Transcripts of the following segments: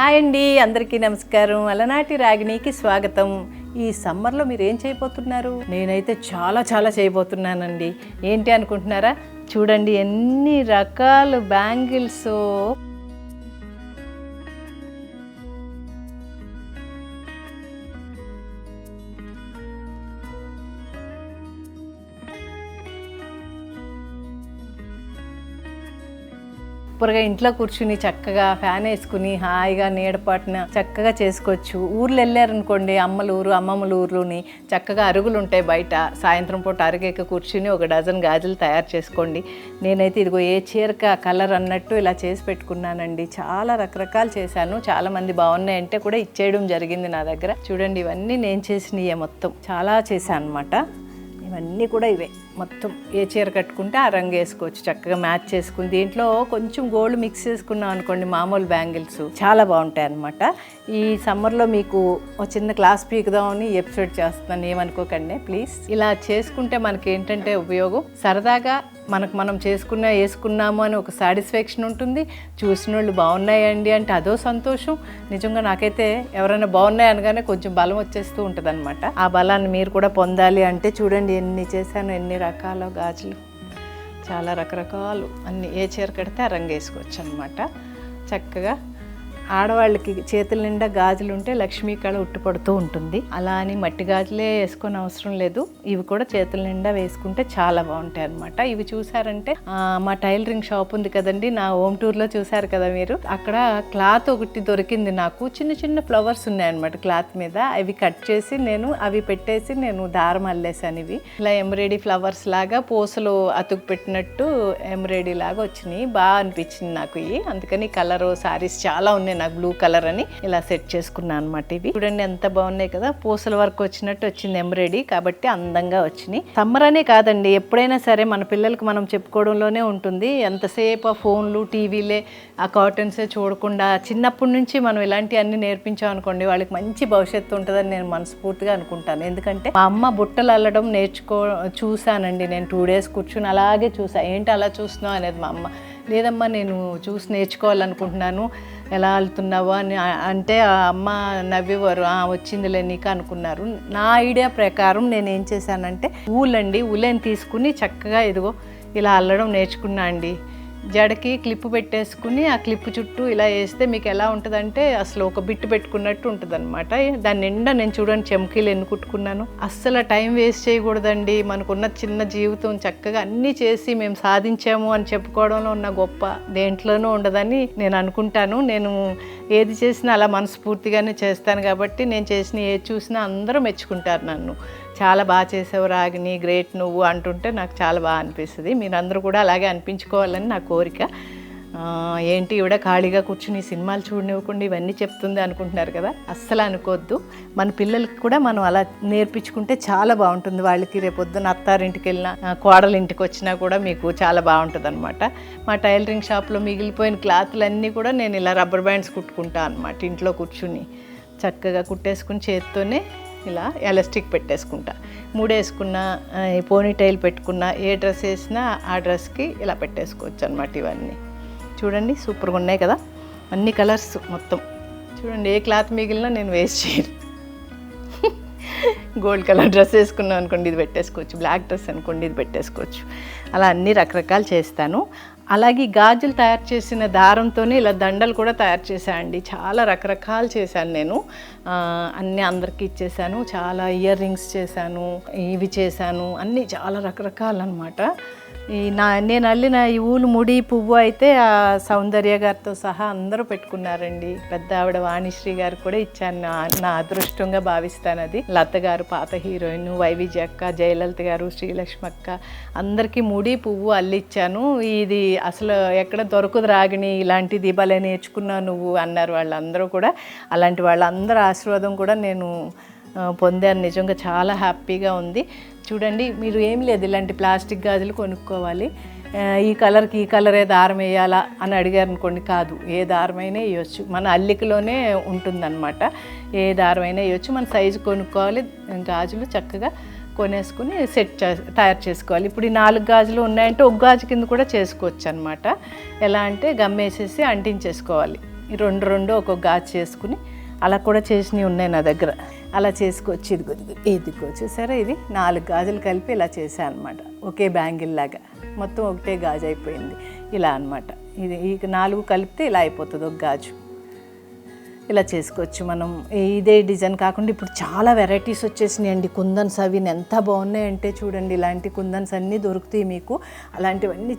Hi అండి అందరికీ నమస్కారం. అలనాటి రాగిణికి స్వాగతం. ఈ సమ్మర్లో మీరు ఏం చేయబోతున్నారు? నేనైతే చాలా చాలా చేయబోతున్నానండి. ఏంటి అనుకుంటున్నారా? చూడండి ఎన్ని రకాల బ్యాంగిల్స్. సూపర్గా ఇంట్లో కూర్చుని చక్కగా ఫ్యాన్ వేసుకుని హాయిగా నీడపాటున చక్కగా చేసుకోవచ్చు. ఊర్లు వెళ్ళారనుకోండి అమ్మలూరు అమ్మమ్మల ఊర్లోని చక్కగా అరుగులు ఉంటాయి బయట. సాయంత్రం పూట అరుగేక కూర్చుని ఒక డజన్ గాజులు తయారు చేసుకోండి. నేనైతే ఇదిగో ఏ చీరక కలర్ అన్నట్టు ఇలా చేసి పెట్టుకున్నానండి. చాలా రకరకాలు చేశాను. చాలా మంది బాగున్నాయంటే కూడా ఇచ్చేయడం జరిగింది నా దగ్గర. చూడండి ఇవన్నీ నేను చేసినయే మొత్తం. చాలా చేశాను అనమాట ఇవన్నీ కూడా ఇవే. మొత్తం ఏ చీర కట్టుకుంటే ఆ రంగు వేసుకోవచ్చు. చక్కగా మ్యాచ్ చేసుకుని దీంట్లో కొంచెం గోల్డ్ మిక్స్ చేసుకున్నాం అనుకోండి మామూలు బ్యాంగిల్స్. చాలా బాగుంటాయి అన్నమాట. ఈ సమ్మర్లో మీకు ఒక చిన్న క్లాస్ పీకుదామని ఎపిసోడ్ చేస్తున్నాను. ఏమనుకోకండి ప్లీజ్. ఇలా చేసుకుంటే మనకి ఏంటంటే ఉపయోగం? సరదాగా మనకు మనం చేసుకున్న వేసుకున్నాము అని ఒక సాటిస్ఫాక్షన్ ఉంటుంది. చూసిన వాళ్ళు బాగున్నాయండి అంటే అదో సంతోషం. నిజంగా నాకైతే ఎవరైనా బాగున్నాయి అనగానే కొంచెం బలం వచ్చేస్తూ ఉంటుంది అనమాట ఆ బలాన్ని మీరు కూడా పొందాలి అంటే చూడండి ఎన్ని చేశాను ఎన్ని రకాల గాజులు. చాలా రకరకాలు. అన్ని ఏ చీర కడితే ఆ రంగు వేసుకోవచ్చు అనమాట చక్కగా ఆడవాళ్ళకి చేతుల నిండా గాజులు ఉంటే లక్ష్మీ కళ ఉట్టుపడుతూ ఉంటుంది. అలా అని మట్టి గాజులే వేసుకొని అవసరం లేదు. ఇవి కూడా చేతుల నిండా వేసుకుంటే చాలా బాగుంటాయి అనమాట ఇవి చూసారంటే మా టైలరింగ్ షాప్ ఉంది కదండి నా హోమ్ టూర్లో చూసారు కదా మీరు. అక్కడ క్లాత్ ఒకటి దొరికింది నాకు. చిన్న చిన్న ఫ్లవర్స్ ఉన్నాయన్నమాట క్లాత్ మీద. అవి కట్ చేసి నేను అవి పెట్టేసి నేను దారం అల్లేసాను ఇవి. ఇలా ఎంబ్రాయిడీ ఫ్లవర్స్ లాగా పూసలు అతుకు పెట్టినట్టు ఎంబ్రాయిడీ లాగా వచ్చినాయి. బాగా అనిపించింది నాకు ఇవి. అందుకని కలరు సారీస్ చాలా ఉన్నాయి నాకు బ్లూ కలర్ అని ఇలా సెట్ చేసుకున్నాను అనమాట ఇవి. చూడండి ఎంత బాగున్నాయి కదా. పూసల వర్క్ వచ్చినట్టు వచ్చింది ఎంబ్రాయిడరీ కాబట్టి అందంగా వచ్చినాయి. సమ్మర్ అనే కాదండి ఎప్పుడైనా సరే మన పిల్లలకి మనం చెప్పుకోవడంలోనే ఉంటుంది. ఎంతసేపు ఆ ఫోన్లు టీవీలే ఆ కాటన్సే చూడకుండా చిన్నప్పటి నుంచి మనం ఇలాంటివన్నీ నేర్పించాం అనుకోండి వాళ్ళకి మంచి భవిష్యత్తు ఉంటుందని నేను మనస్ఫూర్తిగా అనుకుంటాను. ఎందుకంటే మా అమ్మ బుట్టలు అల్లడం నేర్చుకో చూశానండి. నేను టూ డేస్ కూర్చుని అలాగే చూసా. ఏంటి అలా చూస్తున్నావు అనేది మా అమ్మ లేదమ్మా నేను చూసి నేర్చుకోవాలనుకుంటున్నాను. ఎలా వెళ్తున్నావా అని అంటే ఆ అమ్మ నవ్వేవారు వచ్చిందిలే నీకు అనుకున్నారు. నా ఐడియా ప్రకారం నేను ఏం చేశానంటే ఊలండి ఉలెన్ తీసుకుని చక్కగా ఇదిగో ఇలా అల్లడం నేర్చుకున్నా అండి. జడకి క్లిప్ పెట్టేసుకుని ఆ క్లిప్ చుట్టూ ఇలా వేస్తే మీకు ఎలా ఉంటుందంటే అసలు ఒక బిట్టు పెట్టుకున్నట్టు ఉంటుంది అనమాట దాని నిండా నేను చూడండి చెమకీలు ఎన్ని కుట్టుకున్నాను. అస్సలు టైం వేస్ట్ చేయకూడదండి. మనకున్న చిన్న జీవితం చక్కగా అన్నీ చేసి మేము సాధించాము అని చెప్పుకోవడంలో ఉన్న గొప్ప దేంట్లోనూ ఉండదని నేను అనుకుంటాను. నేను ఏది చేసినా అలా మనస్ఫూర్తిగానే చేస్తాను కాబట్టి నేను చేసిన ఏది చూసినా అందరూ మెచ్చుకుంటారు నన్ను. చాలా బాగా చేసావు రాగిని గ్రేట్ నువ్వు అంటుంటే నాకు చాలా బాగా అనిపిస్తుంది. మీరందరూ కూడా అలాగే అనిపించుకోవాలని నా కోరిక. ఏంటి ఇవిడ ఖాళీగా కూర్చుని సినిమాలు చూడనివ్వకుండా ఇవన్నీ చెప్తుంది అనుకుంటున్నారు కదా అస్సలు అనుకోవద్దు మన పిల్లలకి కూడా మనం అలా నేర్పించుకుంటే చాలా బాగుంటుంది. వాళ్ళకి రేపొద్దున అత్తారింటికి వెళ్ళినా కోడలింటికి ఇంటికి వచ్చినా కూడా మీకు చాలా బాగుంటుంది అనమాట మా టైలరింగ్ షాప్లో మిగిలిపోయిన క్లాత్లన్నీ కూడా నేను ఇలా రబ్బర్ బ్యాండ్స్ కుట్టుకుంటా అనమాట ఇంట్లో కూర్చుని. చక్కగా కుట్టేసుకుని చేత్తోనే ఇలా ఎలాస్టిక్ పెట్టేసుకుంటా. మూడు వేసుకున్నా పోనీ టైల్ పెట్టుకున్నా ఏ డ్రెస్ వేసినా ఆ డ్రెస్కి ఇలా పెట్టేసుకోవచ్చు అనమాట ఇవన్నీ. చూడండి సూపర్గా ఉన్నాయి కదా? అన్ని కలర్స్ మొత్తం. చూడండి ఏ క్లాత్ మిగిలినా నేను వేస్ట్ చేయను. గోల్డ్ కలర్ డ్రెస్ వేసుకున్నాం అనుకోండి ఇది పెట్టేసుకోవచ్చు. బ్లాక్ డ్రెస్ అనుకోండి ఇది పెట్టేసుకోవచ్చు. అలా అన్ని రకరకాలు చేస్తాను. అలాగే గాజులు తయారు చేసిన దారంతోనే ఇలా దండలు కూడా తయారు చేశానండి. చాలా రకరకాలు చేశాను నేను. అన్నీ అందరికీ ఇచ్చేసాను చాలా ఇయర్ రింగ్స్ చేశాను ఇవి చేశాను. అన్నీ చాలా రకరకాలు అనమాట ఈ నా నేను అల్లిన ఈ ఊలు ముడి పువ్వు అయితే ఆ సౌందర్య గారితో సహా అందరూ పెట్టుకున్నారండి. పెద్ద ఆవిడ వాణిశ్రీ గారు కూడా ఇచ్చాను నా నా అదృష్టంగా భావిస్తాను అది. లత గారు పాత హీరోయిన్ వైవిజయ అక్క జయలలిత గారు శ్రీలక్ష్మి అక్క అందరికీ ముడి పువ్వు అల్లిచ్చాను. ఇది అసలు ఎక్కడ దొరకదు రాగిని ఇలాంటి దీపాలే నేర్చుకున్నావు నువ్వు అన్నారు వాళ్ళందరూ కూడా. అలాంటి వాళ్ళందరూ ఆశీర్వాదం కూడా నేను పొందాను. నిజంగా చాలా హ్యాపీగా ఉంది. చూడండి మీరు ఏం లేదు ఇలాంటి ప్లాస్టిక్ గాజులు కొనుక్కోవాలి. ఈ కలర్కి ఈ కలరే దారం వేయాలా అని అడిగారు అనుకోండి కాదు. ఏ దారమైనా వేయొచ్చు. మన అల్లికలోనే ఉంటుందన్నమాట. ఏ దారమైనా వేయొచ్చు. మన సైజు కొనుక్కోవాలి. గాజులు చక్కగా కొనేసుకుని సెట్ చే తయారు చేసుకోవాలి. ఇప్పుడు ఈ నాలుగు గాజులు ఉన్నాయంటే ఒక గాజు కింద కూడా చేసుకోవచ్చు అనమాట ఎలా అంటే గమ్మేసేసి అంటించేసుకోవాలి. రెండు రెండు ఒక్కొక్క గాజు చేసుకుని అలా కూడా చేసినవి ఉన్నాయి నా దగ్గర. అలా చేసుకొచ్చి ఇదిగో ఇదిగో చూసారా ఇది? నాలుగు గాజులు కలిపి ఇలా చేశాను అనమాట ఒకే బ్యాంగిల్ లాగా. మొత్తం ఒకటే గాజు అయిపోయింది. ఇలా అన్నమాట. ఇది ఈ నాలుగు కలిపితే ఇలా అయిపోతుంది ఒక గాజు. ఇలా చేసుకోవచ్చు. మనం ఇదే డిజైన్ కాకుండా ఇప్పుడు చాలా వెరైటీస్ వచ్చేసినాయి అండి కుందన్స్ అవి ఎంత బాగున్నాయంటే చూడండి. ఇలాంటి కుందన్స్ అన్నీ దొరుకుతాయి మీకు. అలాంటివన్నీ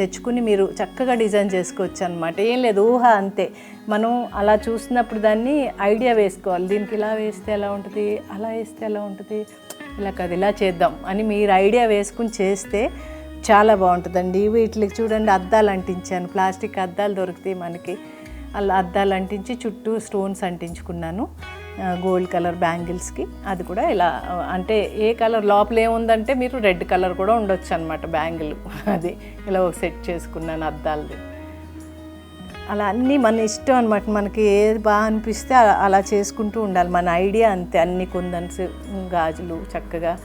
తెచ్చుకుని మీరు చక్కగా డిజైన్ చేసుకోవచ్చు అనమాట ఏం లేదు ఊహ అంతే. మనం అలా చూసినప్పుడు దాన్ని ఐడియా వేసుకోవాలి. దీనికి ఇలా వేస్తే ఎలా ఉంటుంది? అలా వేస్తే ఎలా ఉంటుంది? ఇలా కాదు ఇలా చేద్దాం అని మీరు ఐడియా వేసుకుని చేస్తే చాలా బాగుంటుందండి. వీటికి చూడండి అద్దాలు అంటించాను. ప్లాస్టిక్ అద్దాలు దొరుకుతాయి మనకి. అలా అద్దాలు అంటించి చుట్టూ స్టోన్స్ అంటించుకున్నాను గోల్డ్ కలర్ బ్యాంగిల్స్కి. అది కూడా ఇలా అంటే ఏ కలర్ లోపల ఏముందంటే మీరు రెడ్ కలర్ కూడా ఉండొచ్చు అనమాట బ్యాంగిల్. అది ఇలా ఒక సెట్ చేసుకున్నాను అద్దాలది. అలా అన్నీ మన ఇష్టం అనమాట మనకి ఏది బాగా అనిపిస్తే అలా- చేసుకుంటూ ఉండాలి. మన ఐడియా అంతే. అన్ని కుందన్స్ గాజులు చక్కగా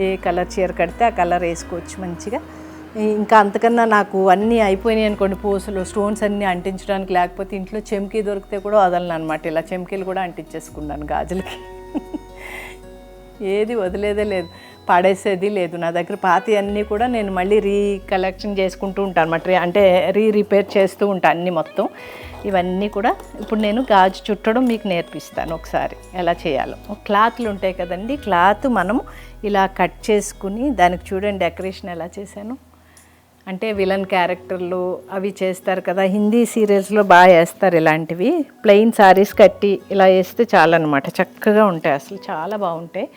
ఏ కలర్ చీర కడితే ఆ కలర్ వేసుకోవచ్చు మంచిగా. ఇంకా అంతకన్నా నాకు అన్నీ అయిపోయినాయి అనుకోండి పూసలు స్టోన్స్ అన్నీ అంటించడానికి లేకపోతే ఇంట్లో చెమ్కీ దొరికితే కూడా వదలను అనమాట ఇలా చెమ్కీలు కూడా అంటించేసుకున్నాను గాజులకి. ఏది వదిలేదే లేదు పడేసేది లేదు. నా దగ్గర పాతి అన్నీ కూడా నేను మళ్ళీ రీ కలెక్షన్ చేసుకుంటూ ఉంటాను అనమాట అంటే రీ రిపేర్ చేస్తూ ఉంటాను అన్నీ మొత్తం. ఇవన్నీ కూడా ఇప్పుడు నేను గాజు చుట్టడం మీకు నేర్పిస్తాను ఒకసారి ఎలా చేయాలో. క్లాత్లు ఉంటాయి కదండి క్లాత్ మనం ఇలా కట్ చేసుకుని దానికి చూడండి డెకరేషన్ ఎలా చేశాను. అంటే విలన్ క్యారెక్టర్లు అవి చేస్తారు కదా. హిందీ సీరియల్స్లో బాగా వేస్తారు ఇలాంటివి. ప్లెయిన్ సారీస్ కట్టి ఇలా వేస్తే చాలన్నమాట. చక్కగా ఉంటాయి అసలు. చాలా బాగుంటాయి.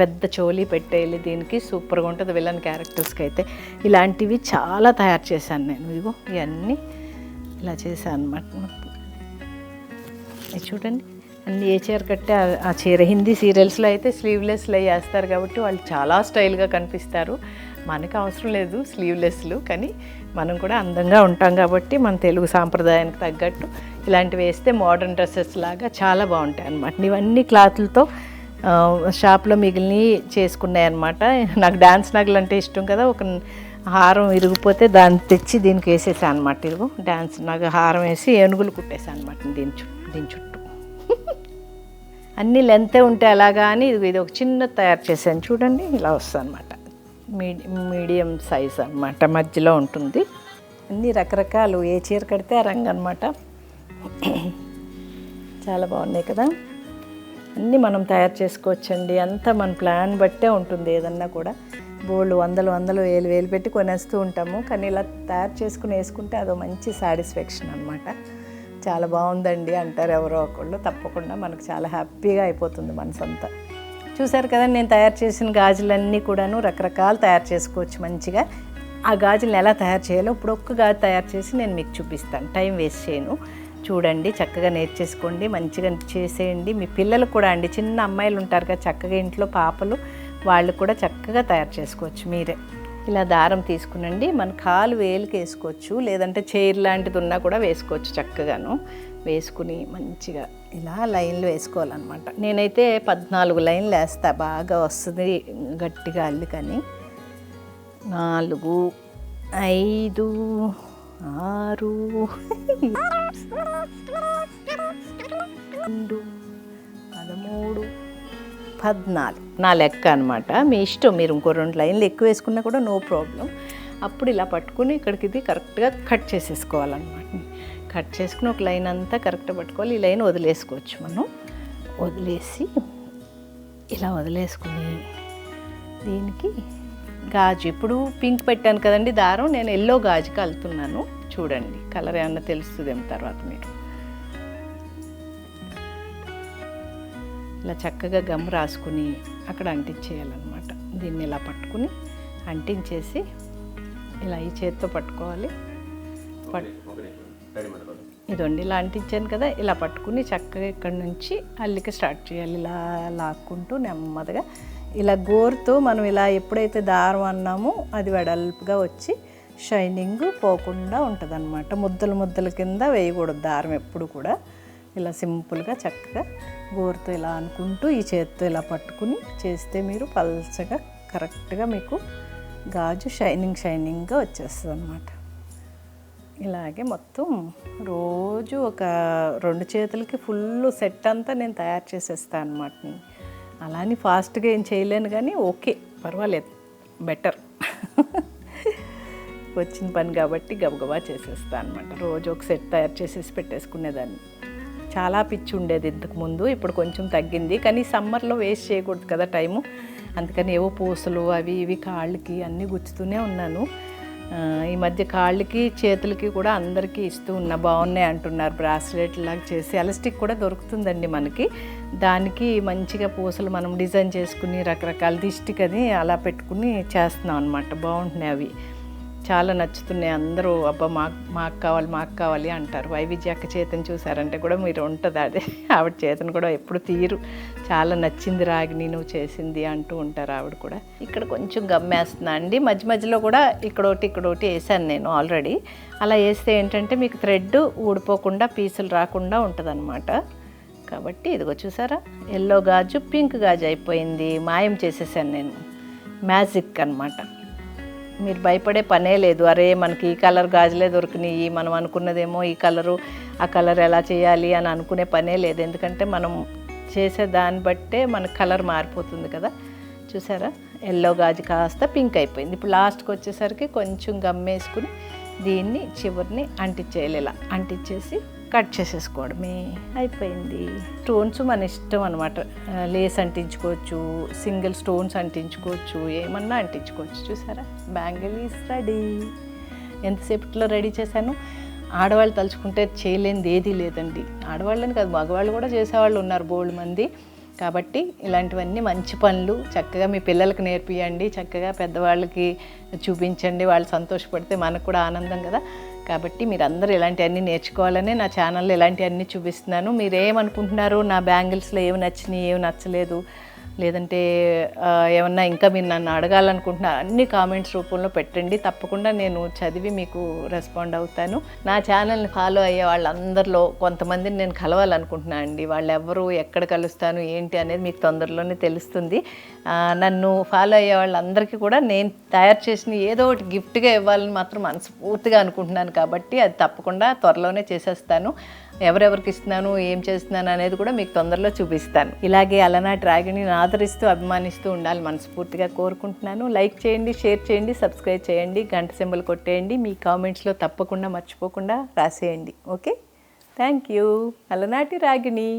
పెద్ద చోలీ పెట్టేయాలి దీనికి సూపర్గా ఉంటుంది విలన్ క్యారెక్టర్స్కి అయితే. ఇలాంటివి చాలా తయారు చేశాను నేను. ఇదిగో ఇవన్నీ ఇలా చేశాను అనమాట చూడండి. అన్ని ఏ చీర కట్టే ఆ- ఆ చీర. హిందీ సీరియల్స్లో అయితే స్లీవ్లెస్లో వేస్తారు కాబట్టి వాళ్ళు చాలా స్టైల్గా కనిపిస్తారు. మనకు అవసరం లేదు స్లీవ్లెస్లు కానీ మనం కూడా అందంగా ఉంటాం కాబట్టి మన తెలుగు సాంప్రదాయానికి తగ్గట్టు ఇలాంటివి వేస్తే మోడర్న్ డ్రెస్సెస్ లాగా చాలా బాగుంటాయి అన్నమాట. ఇవన్నీ క్లాత్లతో షాప్లో మిగిలినవి చేసుకున్నాయి అనమాట నాకు డ్యాన్స్ నగలు అంటే ఇష్టం కదా ఒక హారం ఇరిగిపోతే దాన్ని తెచ్చి దీనికి వేసేసాను అనమాట ఇదిగో. డ్యాన్స్ నగ హారం వేసి ఏనుగులు కుట్టేసాను అనమాట దీని చుట్టూ దీని చుట్టూ. అన్ని లెంతే ఉంటే అలాగా అని ఇది ఒక చిన్న తయారు చేశాను. చూడండి ఇలా వస్తుంది అనమాట మీడియం సైజ్ అనమాట మధ్యలో ఉంటుంది. అన్ని రకరకాలు ఏ చీర కడితే ఆ రంగు అనమాట చాలా బాగున్నాయి కదా? అన్నీ మనం తయారు చేసుకోవచ్చండి. అంతా మన ప్లాన్ బట్టే ఉంటుంది ఏదన్నా కూడా. బోల్డ్ వందలు వందలు వేలు వేలు పెట్టి కొనేస్తూ ఉంటాము. కానీ ఇలా తయారు చేసుకుని వేసుకుంటే అదో మంచి సాటిస్ఫాక్షన్ అనమాట చాలా బాగుందండి అంటారు ఎవరో ఒకళ్ళు. తప్పకుండా మనకు చాలా హ్యాపీగా అయిపోతుంది మనసంతా. చూసారు కదా నేను తయారు చేసిన గాజులన్నీ కూడాను రకరకాలు తయారు చేసుకోవచ్చు మంచిగా. ఆ గాజులను ఎలా తయారు చేయాలో ఇప్పుడు ఒక్క గాజు తయారు చేసి నేను మీకు చూపిస్తాను. టైం వేస్ట్ చేయను. చూడండి చక్కగా నేర్చేసుకోండి మంచిగా చేసేయండి. మీ పిల్లలు కూడా అండి చిన్న అమ్మాయిలు ఉంటారు కదా చక్కగా ఇంట్లో పాపలు వాళ్ళు కూడా చక్కగా తయారు చేసుకోవచ్చు మీరే. ఇలా దారం తీసుకునండి మన కాలు వేలుకి వేసుకోవచ్చు లేదంటే చైర్ లాంటిది ఉన్నా కూడా వేసుకోవచ్చు చక్కగాను. వేసుకుని మంచిగా ఇలా లైన్లు వేసుకోవాలన్నమాట. నేనైతే పద్నాలుగు లైన్లు వేస్తా బాగా వస్తుంది గట్టిగా అల్లికని నాలుగు ఐదు ఆరు రెండు పదమూడు పద్నాలుగు. నా లెక్క అనమాట మీ ఇష్టం మీరు ఇంకో రెండు లైన్లు ఎక్కువ వేసుకున్నా కూడా నో ప్రాబ్లం. అప్పుడు ఇలా పట్టుకుని ఇక్కడికి ఇది కరెక్ట్గా కట్ చేసేసుకోవాలన్నమాట. కట్ చేసుకుని ఒక లైన్ అంతా కరెక్ట్గా పట్టుకోవాలి. ఈ లైన్ వదిలేసుకోవచ్చు మనం. వదిలేసి ఇలా వదిలేసుకుని దీనికి గాజు. ఇప్పుడు పింక్ పెట్టాను కదండి దారం. నేను ఎల్లో గాజు కలుతున్నాను చూడండి కలర్ ఏమన్నా తెలుస్తుందేమో తర్వాత మీరు. ఇలా చక్కగా గమ్ రాసుకుని అక్కడ అంటించేయాలన్నమాట. దీన్ని ఇలా పట్టుకుని అంటించేసి ఇలా ఈ చేత్తో పట్టుకోవాలి. పట్ ఇదండి ఇలా అంటించాను కదా ఇలా పట్టుకుని చక్కగా ఇక్కడ నుంచి అల్లిక స్టార్ట్ చేయాలి. ఇలా లాక్కుంటూ నెమ్మదిగా ఇలా గోరుతో మనం ఇలా ఎప్పుడైతే దారం అన్నామో అది వెడల్పుగా వచ్చి షైనింగ్ పోకుండా ఉంటుంది అనమాట ముద్దలు ముద్దల కింద వేయకూడదు దారం ఎప్పుడు కూడా. ఇలా సింపుల్గా చక్కగా గోరుతో ఇలా అనుకుంటూ ఈ చేత్తో ఇలా పట్టుకుని చేస్తే మీరు పల్చగా కరెక్ట్గా మీకు గాజు షైనింగ్ షైనింగ్గా వచ్చేస్తుంది అనమాట ఇలాగే మొత్తం రోజు ఒక రెండు చేతులకి ఫుల్ సెట్ అంతా నేను తయారు చేసేస్తాను అనమాట అలాని ఫాస్ట్గా ఏం చేయలేను కానీ ఓకే పర్వాలేదు బెటర్. వచ్చిన పని కాబట్టి గబగబా చేసేస్తాను అనమాట రోజు ఒక సెట్ తయారు చేసేసి పెట్టేసుకునేదాన్ని. చాలా పిచ్చి ఉండేది ఇంతకు ముందు ఇప్పుడు కొంచెం తగ్గింది. కానీ సమ్మర్లో వేస్ట్ చేయకూడదు కదా టైము. అందుకని ఏవో పూసలు అవి ఇవి కాళ్ళకి అన్నీ గుచ్చుతూనే ఉన్నాను. ఈ మధ్య కాళ్ళకి చేతులకి కూడా అందరికీ ఇస్తూ ఉన్నా బాగున్నాయి అంటున్నారు. బ్రాస్లెట్ లాగా చేసి ఎలాస్టిక్ కూడా దొరుకుతుందండి మనకి. దానికి మంచిగా పూసలు మనం డిజైన్ చేసుకుని రకరకాల దిష్టికి అది అలా పెట్టుకుని చేస్తున్నాం అనమాట బాగుంటున్నాయి అవి. చాలా నచ్చుతున్నాయి. అందరూ అబ్బా మాకు మాకు కావాలి మాకు కావాలి అంటారు. వైవిధ్య అక్క చేతను చూసారంటే కూడా మీరు ఉంటుంది అదే. ఆవిడ చేతను కూడా ఎప్పుడు తీరు. చాలా నచ్చింది రాగిని నువ్వు చేసింది అంటూ ఉంటారు ఆవిడ కూడా. ఇక్కడ కొంచెం గమ్మేస్తున్నా అండి. మధ్య మధ్యలో కూడా ఇక్కడోటి ఇక్కడోటి వేసాను నేను ఆల్రెడీ. అలా వేస్తే ఏంటంటే మీకు థ్రెడ్ ఊడిపోకుండా పీసులు రాకుండా ఉంటుంది కాబట్టి ఇదిగో చూసారా? ఎల్లో గాజు పింక్ గాజు అయిపోయింది. మాయం చేసేసాను నేను. మ్యాజిక్ అనమాట మీరు భయపడే పనే లేదు. అరే మనకి ఈ కలర్ గాజులే దొరికినాయి మనం అనుకున్నదేమో ఈ కలరు ఆ కలర్ ఎలా చేయాలి అని అనుకునే పనే లేదు. ఎందుకంటే మనం చేసే దాన్ని బట్టే మన కలర్ మారిపోతుంది కదా. చూసారా? ఎల్లో గాజు కాస్త పింక్ అయిపోయింది. ఇప్పుడు లాస్ట్కి వచ్చేసరికి కొంచెం గమ్మేసుకుని దీన్ని చివరిని అంటించేయాలి ఇలా. అంటించేసి కట్ చేసేసుకోవడమే. అయిపోయింది. స్టోన్స్ మన ఇష్టం అనమాట లేస్ అంటించుకోవచ్చు సింగిల్ స్టోన్స్ అంటించుకోవచ్చు ఏమన్నా అంటించుకోవచ్చు. చూసారా? Bangle is ready. ఎంతసేపట్లో రెడీ చేశాను? ఆడవాళ్ళు తలుచుకుంటే చేయలేనిది ఏదీ లేదండి. ఆడవాళ్ళని కాదు మగవాళ్ళు కూడా చేసేవాళ్ళు ఉన్నారు బోల్డ్ మంది. కాబట్టి ఇలాంటివన్నీ మంచి పనులు. చక్కగా మీ పిల్లలకు నేర్పియండి. చక్కగా పెద్దవాళ్ళకి చూపించండి. వాళ్ళు సంతోషపడితే మనకు కూడా ఆనందం కదా. కాబట్టి మీరందరూ ఇలాంటివన్నీ నేర్చుకోవాలని నా ఛానల్లో ఇలాంటివన్నీ చూపిస్తున్నాను. మీరేమనుకుంటున్నారు నా బ్యాంగిల్స్లో ఏమి నచ్చినాయి ఏమి నచ్చలేదు లేదంటే ఏమన్నా ఇంకా మీరు నన్ను అడగాలనుకుంటున్నారు? అన్ని కామెంట్స్ రూపంలో పెట్టండి. తప్పకుండా నేను చదివి మీకు రెస్పాండ్ అవుతాను. నా ఛానల్ని ఫాలో అయ్యే వాళ్ళందరిలో కొంతమందిని నేను కలవాలనుకుంటున్నాను అండి. వాళ్ళు ఎవరు ఎక్కడ కలుస్తాను ఏంటి అనేది మీకు తొందరలోనే తెలుస్తుంది. నన్ను ఫాలో అయ్యే వాళ్ళందరికీ కూడా నేను తయారు చేసిన ఏదో ఒకటి గిఫ్ట్గా ఇవ్వాలని మాత్రం మనస్ఫూర్తిగా అనుకుంటున్నాను కాబట్టి అది తప్పకుండా త్వరలోనే చేసేస్తాను. ఎవరెవరికి ఇస్తున్నాను ఏం చేస్తున్నాను అనేది కూడా మీకు తొందరలో చూపిస్తాను. ఇలాగే అలనాటి రాగిని ఆదరిస్తూ అభిమానిస్తూ ఉండాలి మనస్ఫూర్తిగా కోరుకుంటున్నాను. లైక్ చేయండి షేర్ చేయండి సబ్స్క్రైబ్ చేయండి గంట సింబల్ కొట్టేయండి మీ కామెంట్స్లో తప్పకుండా మర్చిపోకుండా రాసేయండి. ఓకే? థ్యాంక్ యూ అలనాటి రాగిణి.